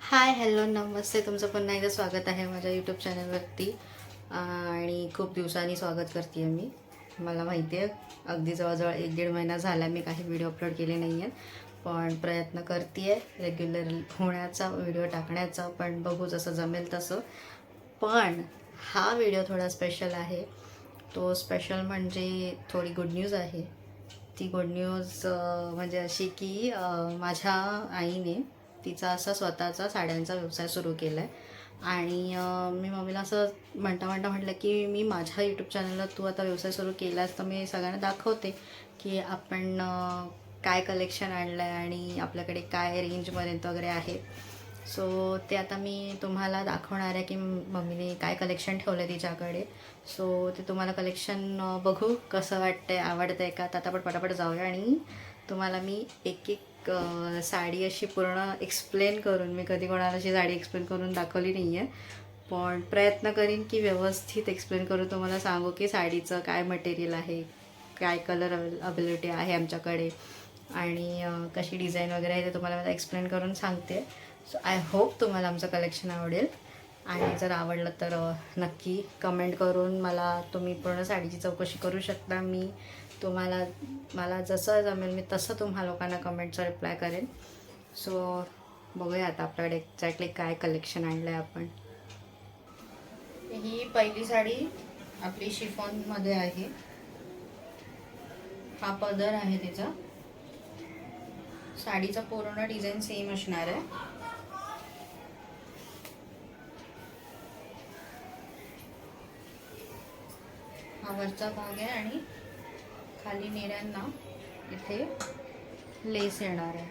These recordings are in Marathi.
हाय हॅलो नमस्ते. तुमचं पुन्हा एकदा स्वागत आहे माझ्या यूट्यूब चॅनलवरती आणि खूप दिवसांनी स्वागत करते आहे मी. मला माहिती आहे अगदी जवळजवळ एक दीड महिना झाला मी काही व्हिडिओ अपलोड केले नाही आहेत पण प्रयत्न करते आहे रेग्युलर होण्याचा व्हिडिओ टाकण्याचा. पण बघू जसं जमेल तसं. पण हा व्हिडिओ थोडा स्पेशल आहे. तो स्पेशल म्हणजे थोडी गुड न्यूज आहे. ती गुड न्यूज म्हणजे अशी की माझ्या आईने तिचा असा स्वतःचा साड्यांचा व्यवसाय सुरू केला आहे आणि मी मम्मीला असं म्हणता म्हणता म्हटलं की मी माझ्या यूट्यूब चॅनलला तू आता व्यवसाय सुरू केलास तर मी सगळ्यांना दाखवते की आपण काय कलेक्शन आणलं आहे आणि आपल्याकडे काय रेंजपर्यंत वगैरे आहे. सो ते आता मी तुम्हाला दाखवणार आहे की मम्मीने काय कलेक्शन ठेवलं आहे तिच्याकडे. सो ते तुम्हाला कलेक्शन बघू कसं वाटतं आहे आवडतं आहे का? तर आता आपण पटापट जाऊया आणि तुम्हाला मी एक एक साडी अशी पूर्ण एक्सप्लेन करून मी कधी कोणाला अशी साडी एक्सप्लेन करून दाखवली नाही आहे पण प्रयत्न करीन की व्यवस्थित एक्सप्लेन करून तुम्हाला सांगू की साडीचं काय मटेरियल आहे काय कलर अवेलेबिलिटी आहे आमच्याकडे. आणि कशी डिझाईन वगैरे आहे ते तुम्हाला मला एक्सप्लेन करून सांगते. सो आय होप तुम्हाला आमचं कलेक्शन आवडेल. आणि जर आवडलं तर नक्की कमेंट करून मला तुम्ही पूर्ण साडीची चौकशी करू शकता. मी तुम्हाला मला जसं जमेल मी तसं तुम्हा लोकांना कमेंटचा रिप्लाय करेन. सो बघूया आता आपल्याकडे एक्झॅक्टली काय कलेक्शन आणलं आहे आपण. ही पहिली साडी आपली शिफॉनमध्ये आहे. हा पदर आहे तिचा. साडीचा पूर्ण डिझाईन सेम असणार आहे. हा वरचा भाग आहे आणि खाली नेऱ्यांना इथे लेस येणार आहे.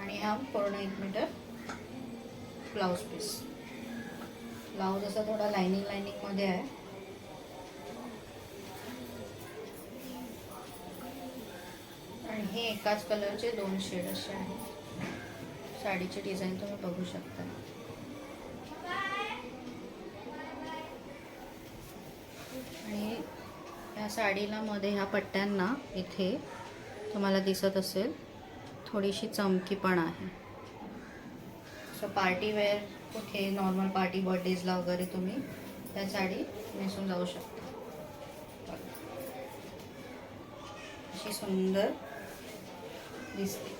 आणि हा पूर्ण एक मीटर ब्लाऊज पीस. ब्लाऊज असा थोडा लाइनिंग लाइनिंगमध्ये आहे. आणि हे एकाच कलरचे दोन शेड असे आहेत. साडीची डिझाईन तुम्ही बघू शकता. आणि या साडीला मध्ये ह्या पट्ट्यांना इथे तुम्हाला दिसत असेल थोडीशी चमकी पण आहे. सो पार्टी वेअर कुठे नॉर्मल पार्टी बर्थडेजला वगैरे तुम्ही त्या साडी नेसून जाऊ शकता. अशी सुंदर दिसते.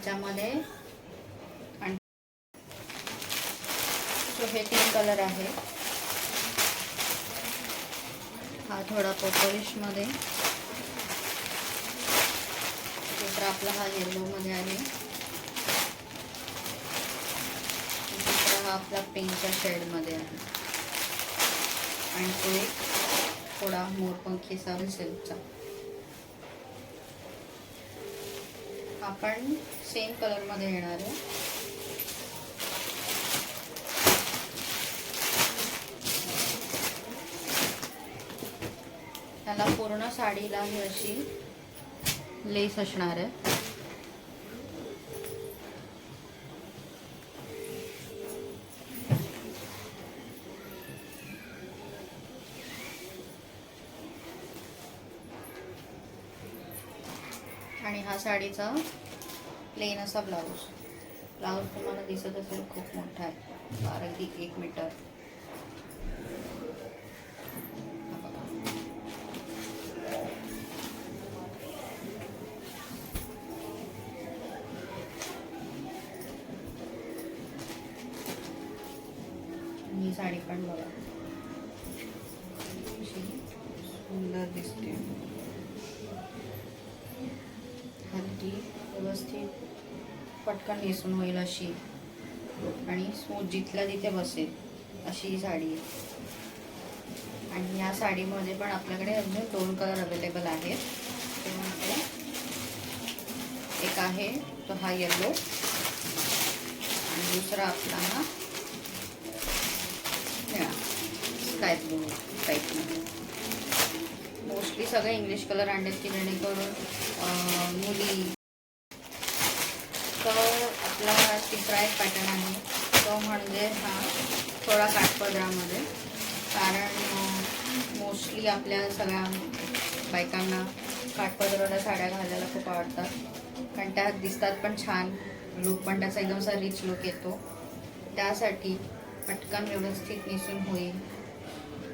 ह्याच्यामध्ये. आणि सो हे तीन कलर आहे. हा थोडा पोपलिशमध्ये दुसरा आपला हा येल्लोमध्ये आहे. दुसरा हा आपला पिंकच्या शेडमध्ये आहे. आणि तो एक थोडा मोरपंखी साल आपण सेम कलरमध्ये येणार आहे. त्याला पूर्ण साडीला ही अशी लेस असणार आहे. आणि हा साडीचा प्लेन असा ब्लाऊज ब्लाऊज तुम्हाला दिसत असेल खूप मोठा आहे. बारा अगदी एक मीटर ही साडी पण बघा. सुंदर दिसते. पटकन नेसून होईल अशी. आणि स्मूथ जिथल्या तिथे बसेल अशी ही साडी आहे. आणि या साडीमध्ये पण आपल्याकडे अजून दोन कलर अवेलेबल आहेत. ते म्हणजे एक आहे तो हा येल्लो आणि दुसरा आपला हा निळा स्काय ब्लू टाईपमध्ये मोस्टली सगळे इंग्लिश कलर आणलेत की जेणेकरून मुली तर आपला तिसरा एक पॅटर्न आहे. तो म्हणजे हा थोडा काठपदरामध्ये कारण मोस्टली आपल्या सगळ्या बायकांना काठपदराला साड्या घालायला खूप आवडतात. कारण त्या दिसतात पण छान लुक पण त्याचा एकदम असा रिच लुक येतो. त्यासाठी पटकन व्यवस्थित नेसून होईल.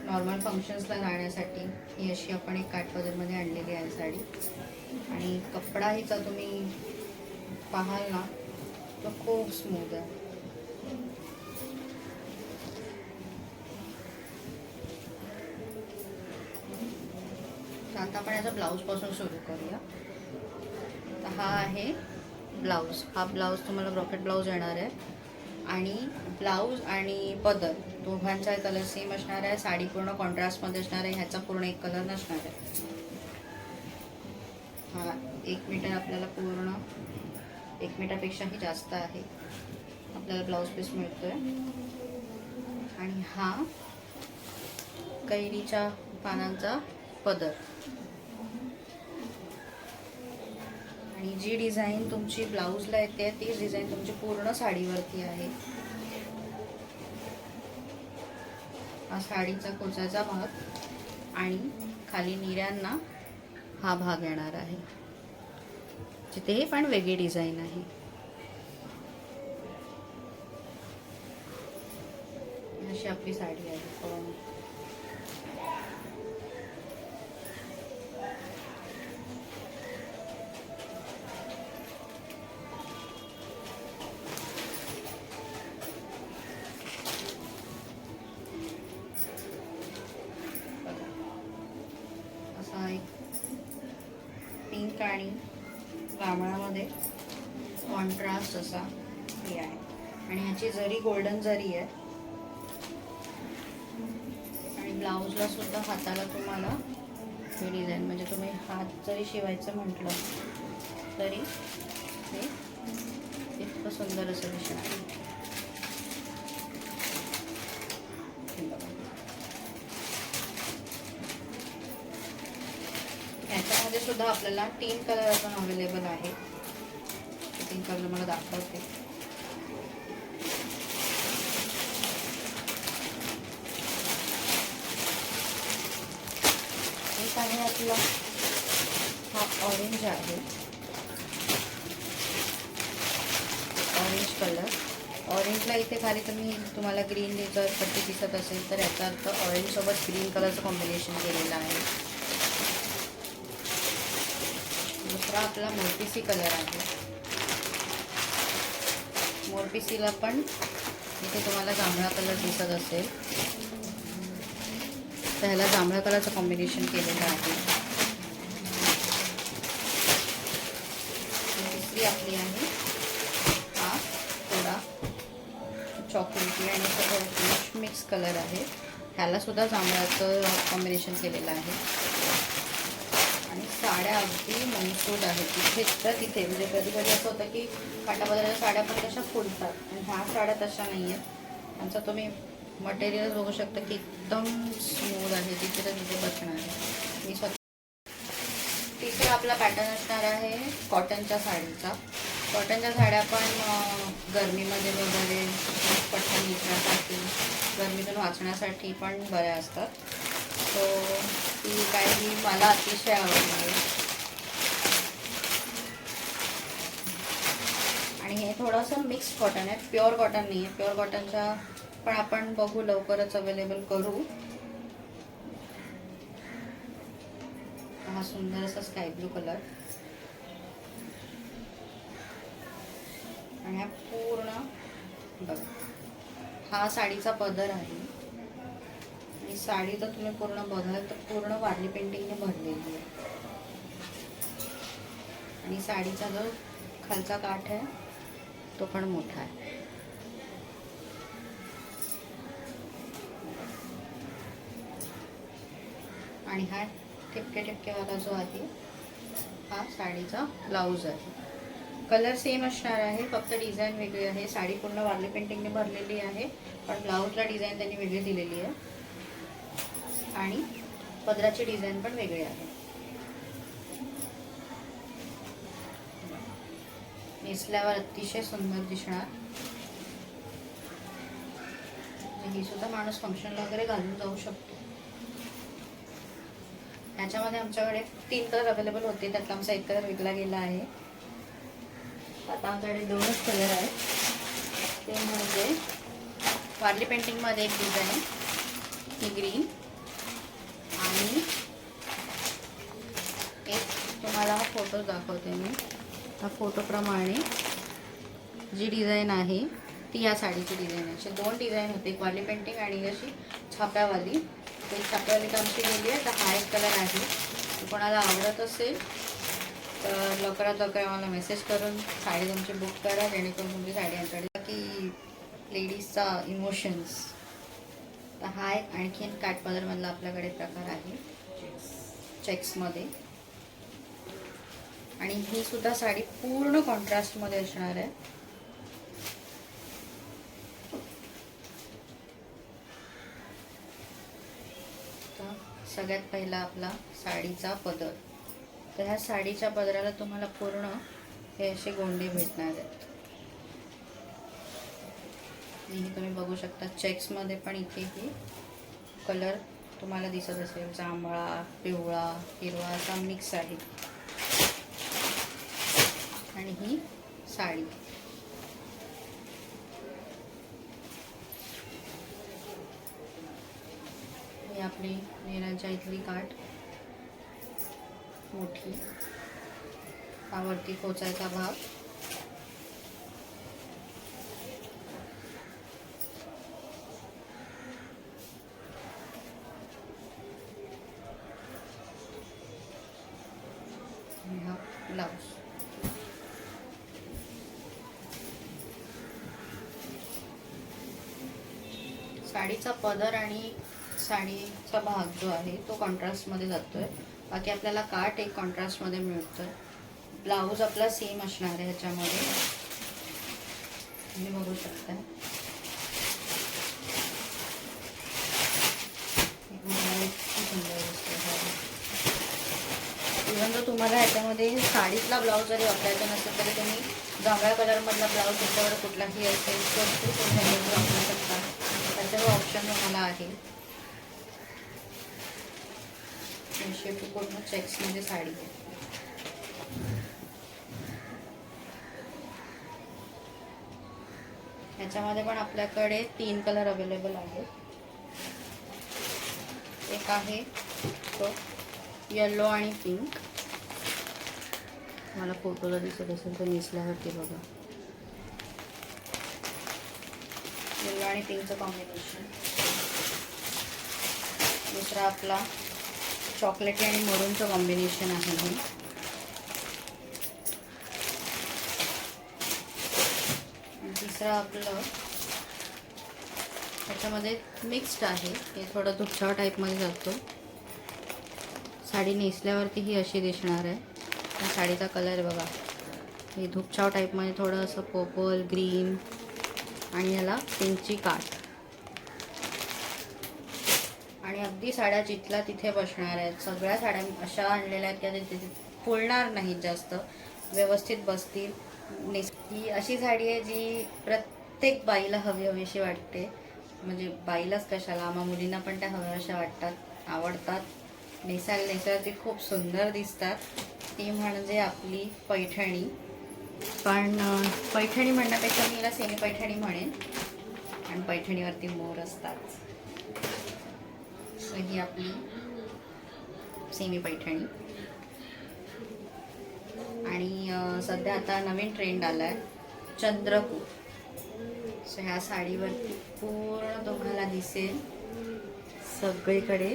नॉर्मल फंक्शन्सला जाण्यासाठी ही अशी आपण एक काठपदरमध्ये आणलेली आहे साडी. आणि कपडा हिचा तुम्ही पाहाल ना तो खूप स्मूथ आहे आता आपण याचा ब्लाऊजपासून सुरू करूया. तर हा आहे ब्लाऊज हा ब्लाऊज तुम्हाला ब्रॉकेट ब्लाऊज येणार आहे. आणि ब्लाऊज आणि पदर दोघांचा कलर सेम असणार आहे. साडी पूर्ण कॉन्ट्रास्टमध्ये असणार आहे. ह्याचा पूर्ण एक कलर नसणार आहे. हा एक मीटर आपल्याला पूर्ण एकमेटापेक्षाही जास्त आहे. आपल्याला ब्लाऊज पीस मिळतोय. आणि हा कैरीच्या पानांचा पदर. आणि जी डिझाईन तुमची ब्लाऊजला येते तीच डिझाईन तुमची पूर्ण साडीवरती आहे. हा साडीचा कोचाचा भाग आणि खाली निऱ्यांना हा भाग येणार आहे. तिथेही पण वेगळी डिझाईन आहे. अशी आपली साडी आहे गोल्डन आहे आणि ब्लाऊजला सुद्धा हाताला तुम्हाला हे डिझाईन म्हणजे तुम्ही हात जरी शिवायचं म्हटलं तरी हे इतकं सुंदर असं दिसणार आहे. याच्यामध्ये ह्याच्यामध्ये सुद्धा आपल्याला तीन कलर पण अवेलेबल आहे ते तीन कलर मला दाखवते एक आहे आपला हा ऑरेंज आहे. Orange colour. ऑरेंजला इथे खाली तुम्ही तुम्हाला ग्रीन जर पट्टी दिसत असेल तर याचा अर्थ ऑरेंजसोबत ग्रीन कलरचं कॉम्बिनेशन केलेलं आहे. दुसरा आपला मोरपीसी कलर आहे. मोरपीसीला पण इथे तुम्हाला जांभळा कलर दिसत असेल. तर ह्याला जांभळ्या कलरचं कॉम्बिनेशन केलेलं आहे. दुसरी आपली आहे हा थोडा चॉकलेटी आणि असं मिक्स कलर आहे. ह्याला सुद्धा जांभळाचं कॉम्बिनेशन केलेलं आहे. आणि साड्या अगदी मनसूट आहेत. तिथे तर तिथे म्हणजे कधी कधी असं होतं की काटापदराच्या साड्या पण तशा फुलतात. आणि ह्या साड्या तशा नाही आहेत त्यांचं तुम्ही मटेरियल बघू शकता की एकदम स्मूथ आहे. तिथे तर तिथे बसणार आहे. मी स्वतः तिथे आपला पॅटर्न असणार आहे कॉटनच्या साडीचा. कॉटनच्या साड्या पण गरमीमध्ये वगैरे पटकन निघण्यासाठी गरमीतून वाचण्यासाठी पण बऱ्या असतात. सो ती काही मला अतिशय आवडली आहे. आणि हे थोडंसं मिक्स कॉटन आहे. प्युअर कॉटन नाही आहे प्युअर कॉटनच्या पण आपण बघू लवकरच अवेलेबल करू. हा सुंदर असा स्काय ब्लू कलर आणि हा पूर्ण बघ हा साडीचा पदर आहे. आणि साडी तर तुम्ही पूर्ण बघाल तर पूर्ण वारली पेंटिंगने भरलेली आहे. आणि साडीचा जो खालचा काठ आहे तो पण मोठा आहे. आणि हा ठिपके ठिपकेवाला जो आहे हा साडीचा ब्लाऊज आहे. कलर सेम असणार आहे फक्त डिझाईन वेगळी आहे. साडी पूर्ण वारली पेंटिंगने भरलेली आहे पण ब्लाऊजला डिझाईन त्यांनी वेगळी दिलेली आहे. आणि पदराची डिझाईन पण वेगळी आहे. नेसल्यावर अतिशय सुंदर दिसणार. म्हणजे ही सुद्धा माणूस फंक्शनला वगैरे घालून जाऊ शकतो. ह्याच्यामध्ये आमच्याकडे तीन कलर अवेलेबल होते. त्यातला आमचा एक कलर विकला गेला आहे. आता आमच्याकडे दोनच कलर आहेत. ते म्हणजे वारली पेंटिंगमध्ये एक डिझाईन ही ग्रीन आणि एक तुम्हाला हा फोटो दाखवते मी. त्या फोटोप्रमाणे जी डिझाईन आहे ती या साडीची डिझाईन आहे. असे दोन डिझाईन होते. एक वारली पेंटिंग आणि अशी छाप्यावाली. ते छाप्यावाली तर गेली आहे तर हा एक कलर आहे. कोणाला आवडत असेल तर लवकरात लवकर आम्हाला मेसेज करून साडी तुमची बुक करा जेणेकरून तुमची साडी आमच्याकडे की लेडीजचा इमोशन्स तर हा एक आणखीन काठपदरमधला आपल्याकडे प्रकार आहे. चेक्समध्ये आणि ही सुद्धा साडी पूर्ण कॉन्ट्रास्टमध्ये असणार आहे तर सगळ्यात पहिला आपला साडीचा पदर. तर ह्या साडीच्या पदराला तुम्हाला पूर्ण हे असे गोंडे भेटणार आहेत. हे तुम्ही बघू शकता चेक्समध्ये पण इथे हे कलर तुम्हाला दिसत असेल. जांभळा पिवळा हिरवा असा मिक्स आहे. आणि ही साडी ही आपली नेराच्या इथली काठ मोठी. त्यावरती खोचायचा भाग. ब्लाऊज साडीचा पदर आणि साडीचा भाग जो आहे तो कॉन्ट्रास्टमध्ये जातो आहे बाकी आपल्याला काट एक कॉन्ट्रास्टमध्ये मिळतो आहे ब्लाऊज आपला सेम असणार आहे ह्याच्यामध्ये. तुम्ही बघू शकता. इव्हन जर तुम्हाला ह्याच्यामध्ये साडीतला ब्लाऊज जरी वापरायचा नसेल तरी तुम्ही जांभळ्या कलरमधला ब्लाऊज त्याच्यावर कुठलाही असेल तर तुम्ही वापरू शकता. त्याच्यावर ऑप्शन तुम्हाला आहे. अशी पूर्ण चेक्समध्ये साडी आहे याच्यामध्ये पण आपल्याकडे तीन कलर अवेलेबल आहेत. एक आहे तो येल्लो आणि पिंक मला फोटोला दिसत असेल तर नेसल्यावरती बघा. येल्लो आणि पिंकचं कॉम्बिनेशन दुसरा आपला चॉकलेटी आणि मरूनचं कॉम्बिनेशन आहे हे. दुसरं आपलं त्याच्यामध्ये मिक्स्ड आहे. हे थोडं धुपछाव टाईपमध्ये जातो. साडी नेसल्यावरती ही अशी दिसणार आहे. त्या साडीचा कलर बघा. हे धुपछाव टाईपमध्ये थोडं असं पर्पल ग्रीन आणि याला पिंकची काठ. आणि अगदी साड्या जिथल्या तिथे बसणार आहेत. सगळ्या साड्या अशा आणलेल्या आहेत की तिथे फुलणार नाहीत जास्त. व्यवस्थित बसतील. नेस ही अशी साडी आहे जी प्रत्येक बाईला हवी हवीशी वाटते. म्हणजे बाईलाच कशाला? आम्हा मुलींना पण त्या हव्या अशा वाटतात. आवडतात. नेसायला नेसायला ती खूप सुंदर दिसतात. ती म्हणजे आपली पैठणी. पण पैठणी म्हणण्यापेक्षा मी हिला सेमी पैठणी म्हणेन. आणि पैठणीवरती मोर असतात. सो ही आपली सेमी पैठणी आणि सध्या आता नवीन ट्रेंड आला आहे चंद्रपूर. सो ह्या साडीवरती पूर्ण तुम्हाला दिसेल सगळीकडे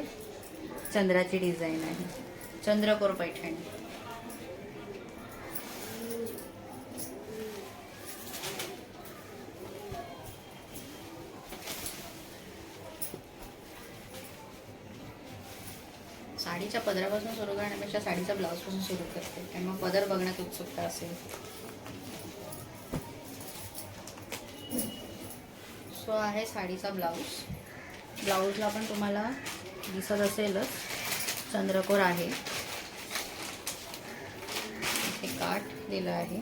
चंद्राची डिझाईन आहे. चंद्रपूर पैठणी साडीच्या पदरापासून सुरू करण्यापेक्षा साडीचा ब्लाऊजपासून सुरू करते. त्यामुळे मग पदर बघण्यात उत्सुकता असेल. सो आहे साडीचा ब्लाऊज. ब्लाऊजला पण तुम्हाला दिसत असेलच. चंद्रकोर आहे. हे काठ दिलं आहे.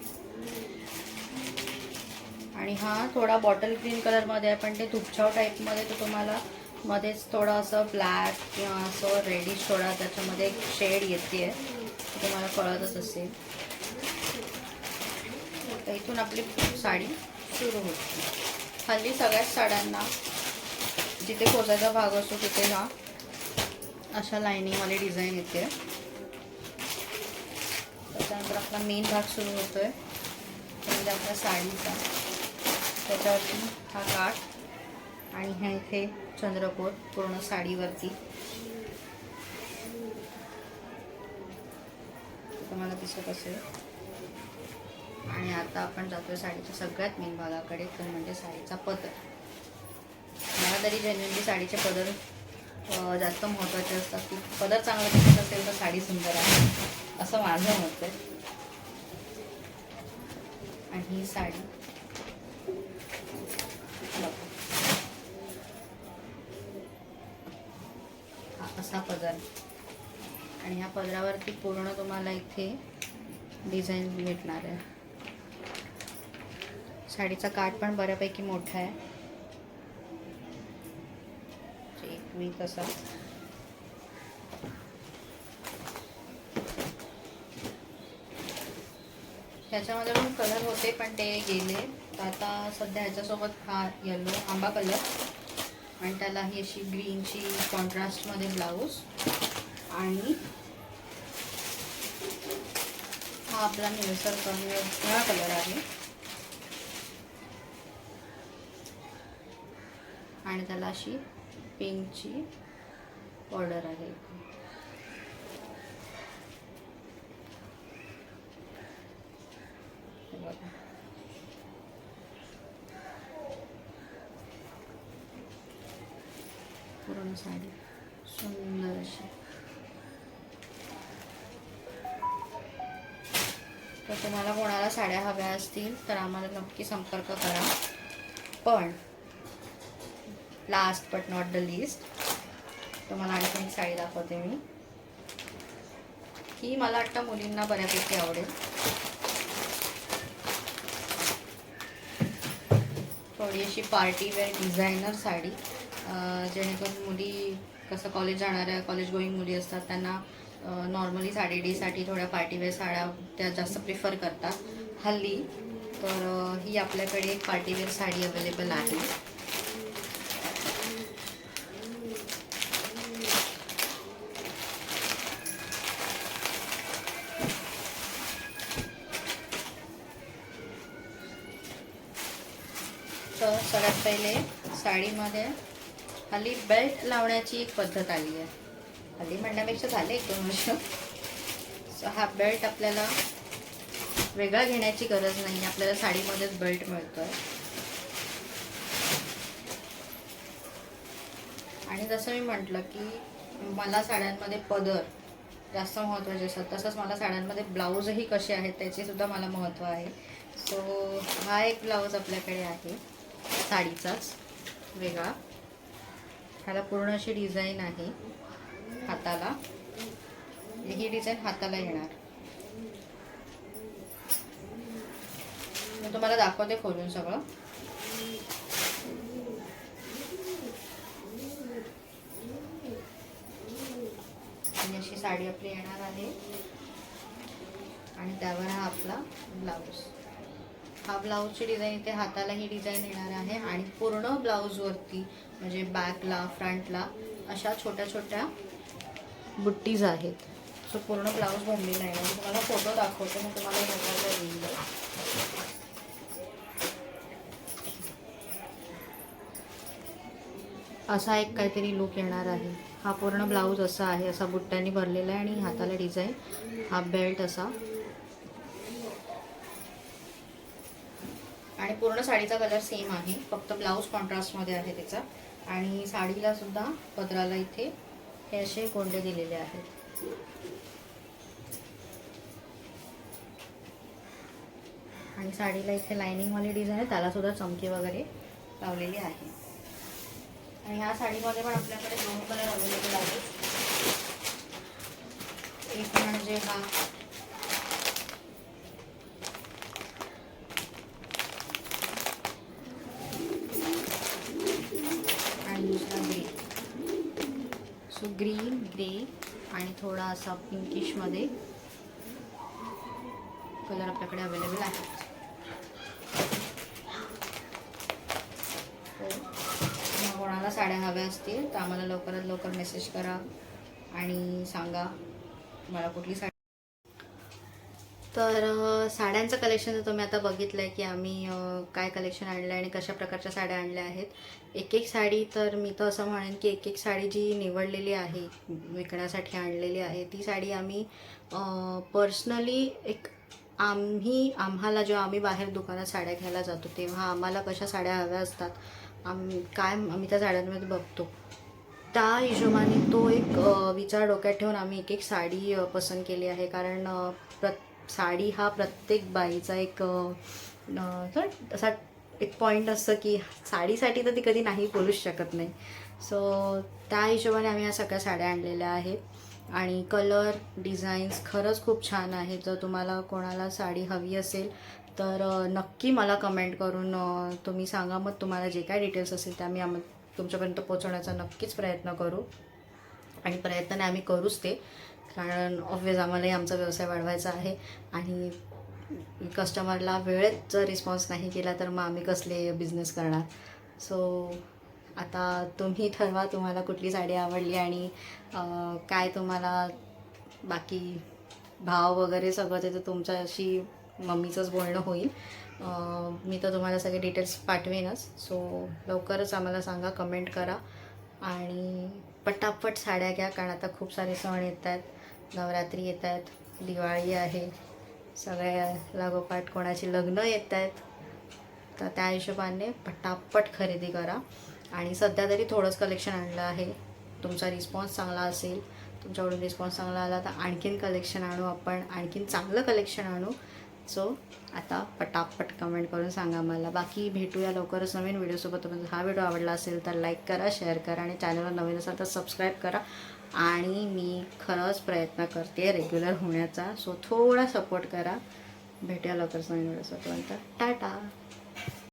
आणि हा थोडा बॉटल ग्रीन कलरमध्ये आहे पण ते धुपछाव टाईपमध्ये तो तुम्हाला मध्येच थोडं असं ब्लॅक किंवा असं रेडिश थोडा त्याच्यामध्ये एक शेड येते तुम्हाला कळतच असेल. तर इथून आपली साडी सुरू होते. हल्ली सगळ्याच साड्यांना जिथे खोसाचा भाग असतो तिथे हा अशा लाईनिंगवाली डिझाईन येते. त्याच्यानंतर आपला मेन भाग सुरू होतोय. म्हणजे आपल्या साडीचा. त्याच्यावरती हा काठ आणि ह्या इथे चंद्रकोर पूर्ण साडीवरती. तुम्हाला दिसत असेल. आणि आता आपण जातोय साडीच्या सगळ्यात मेन भागाकडे तर म्हणजे साडीचा पदर. मला तरी जनरली साडीचे पदर जास्त महत्त्वाचे असतात. की पदर चांगला दिसत असेल तर साडी सुंदर आहे असं माझं मत आहे. आणि ही साडी असा पदर. आणि ह्या पदरावरती पूर्ण तुम्हाला इथे डिझाईन भेटणार आहे. साडीचा काठ पण बऱ्यापैकी मोठा आहे. एक मी तसा. ह्याच्यामध्ये पण कलर होते पण ते गेले. तर आता सध्या ह्याच्यासोबत हा येलो आंबा कलर आणि त्याला ही अशी ग्रीनची कॉन्ट्रास्टमध्ये ब्लाऊज. आणि हा आपला निळसर कलर निळा कलर आहे. आणि त्याला अशी पिंकची बॉर्डर आहे हे बघा. पूर्ण साडी सुंदर अशी तर तुम्हाला कोणाला साड्या हव्या असतील तर आम्हाला नक्की संपर्क करा पण last but not the least तुम्हाला आणखी एक साडी दाखवते मी ही मला वाटतं मुलींना बऱ्यापैकी आवडेल थोडी अशी पार्टी वेअर डिझायनर साडी जेणेकरून मुली कसं कॉलेज जाणाऱ्या कॉलेज गोईंग मुली असतात त्यांना नॉर्मली साडी डेसाठी थोड्या पार्टीवेअर साड्या त्या जास्त प्रिफर करतात. हल्ली तर ही आपल्याकडे एक पार्टीवेअर साडी अवेलेबल आहे. तर सगळ्यात पहिले साडीमध्ये हल्ली बेल्ट लावण्याची एक पद्धत आली आहे. हल्ली म्हणण्यापेक्षा झाले एक दोन वर्ष. सो हा बेल्ट आपल्याला वेगळा घेण्याची गरज नाही. आपल्याला साडीमध्येच बेल्ट मिळतो आहे आणि जसं मी म्हटलं की मला साड्यांमध्ये पदर जास्त महत्त्वाचे असतात. तसंच मला साड्यांमध्ये ब्लाऊजही कसे आहेत त्याचेसुद्धा मला महत्त्व आहे. सो हा एक ब्लाऊज आपल्याकडे आहे. साडीचाच. वेगळा. ह्याला पूर्ण अशी डिझाईन आहे हाताला. ही डिझाईन हाताला येणार. मी तुम्हाला दाखवते खोलून सगळं. आणि अशी साडी आपली येणार आहे. आणि त्यावर हा आपला ब्लाऊज. हा ब्लाऊजची डिझाईन इथे हाताला ही डिझाईन येणार आहे आणि पूर्ण ब्लाऊजवरती म्हणजे बॅकला फ्रंटला अशा छोट्या छोट्या बुट्टीज आहेत. सो पूर्ण ब्लाऊज भरलेला आहे. म्हणजे तुम्हाला फोटो दाखवते मग तुम्हाला बघायला येईल असा एक काहीतरी लुक येणार आहे. हा पूर्ण ब्लाऊज असा आहे असा बुट्ट्यांनी भरलेला आहे आणि हाताला डिझाईन हा बेल्ट असा. आणि पूर्ण साडीचा कलर सेम आहे. फक्त ब्लाऊज कॉन्ट्रास्टमध्ये आहे त्याचा. आणि साडीला सुद्धा पदराला इथे हे असे गोंडे दिलेले आहेत. आणि साडीला इथे लायनिंगवाली डिझाईन आहे. त्याला सुद्धा चमकी वगैरे लावलेली आहे. आणि ह्या साडीमध्ये पण आपल्याकडे दोन कलर अवेलेबल आहेत. एक म्हणजे हा सो ग्रीन ग्रे आणि थोडा असा पिंकिशमध्ये कलर आपल्याकडे अवेलेबल आहे. तर कोणाला साड्या हव्या असतील तर आम्हाला लवकरात लवकर मेसेज करा आणि सांगा. मला कुठली साडी तर साड्यांचं कलेक्शन तर तुम्ही आता बघितलं आहे की आम्ही काय कलेक्शन आणलं आहे आणि कशा प्रकारच्या साड्या आणल्या आहेत. एक एक साडी तर मी तर असं म्हणेन की एक एक साडी जी निवडलेली आहे विकण्यासाठी आणलेली आहे ती साडी आम्ही पर्सनली एक आम्ही आम्हाला जेव्हा आम्ही बाहेर दुकानात साड्या घ्यायला जातो तेव्हा आम्हाला कशा साड्या हव्या असतात आम्ही काय आम्ही त्या साड्यांमध्ये बघतो. त्या हिशोबाने तो एक विचार डोक्यात ठेवून आम्ही एक एक साडी पसंत केली आहे. कारण प्रत प्र साडी हा प्रत्येक बाईचा एक असा एक पॉईंट असतं की साडीसाठी तर ती कधी नाही बोलूच शकत नाही. सो त्या हिशोबाने आम्ही ह्या सगळ्या साड्या आणलेल्या आहेत. आणि कलर डिझाईन्स खरंच खूप छान आहेत. जर तुम्हाला कोणाला साडी हवी असेल तर नक्की मला कमेंट करून तुम्ही सांगा. मग तुम्हाला जे काय डिटेल्स असेल ते आम्ही आम तुमच्यापर्यंत पोहोचवण्याचा नक्कीच प्रयत्न करू. आणि प्रयत्न आम्ही करूच ते. कारण ऑब्वियस आम्हालाही आमचा व्यवसाय वाढवायचा आहे. आणि कस्टमरला वेळेत जर रिस्पॉन्स नाही केला तर मग आम्ही कसले बिझनेस करणार? सो आता तुम्ही ठरवा तुम्हाला कुठली साडी आवडली आणि काय तुम्हाला बाकी भाव वगैरे सगळं ते तर तुमच्याशी मम्मीचंच बोलणं होईल. मी तर तुम्हाला सगळे डिटेल्स पाठवेनच. सो लवकरच आम्हाला सांगा कमेंट करा. आणि पटापट साड्या घ्या कारण आता खूप सारे सण येत आहेत. नवरात्री येत आहेत दिवाळी आहे सगळ्या लागोपाठ कोणाची लग्न येत आहेत तर त्या हिशोबाने पटापट खरेदी करा. आणि सध्या तरी थोडंच कलेक्शन आणलं आहे. तुमचा रिस्पॉन्स चांगला असेल. तुमच्याकडून रिस्पॉन्स चांगला आला तर आणखीन कलेक्शन आणू आपण. आणखीन चांगलं कलेक्शन आणू. सो आता पटापट कमेंट करून सांगा मला. बाकी भेटूया लवकरच नवीन व्हिडिओसोबत तुम्हाला हा व्हिडिओ आवडला असेल तर लाईक करा शेअर करा. आणि चॅनलवर नवीन असाल तर सबस्क्राईब करा. आणि मी खरंच प्रयत्न करते रेग्युलर होण्याचा. सो थोडा सपोर्ट करा. भेटूया लवकरच नवीन व्हिडिओसोबत टाटा!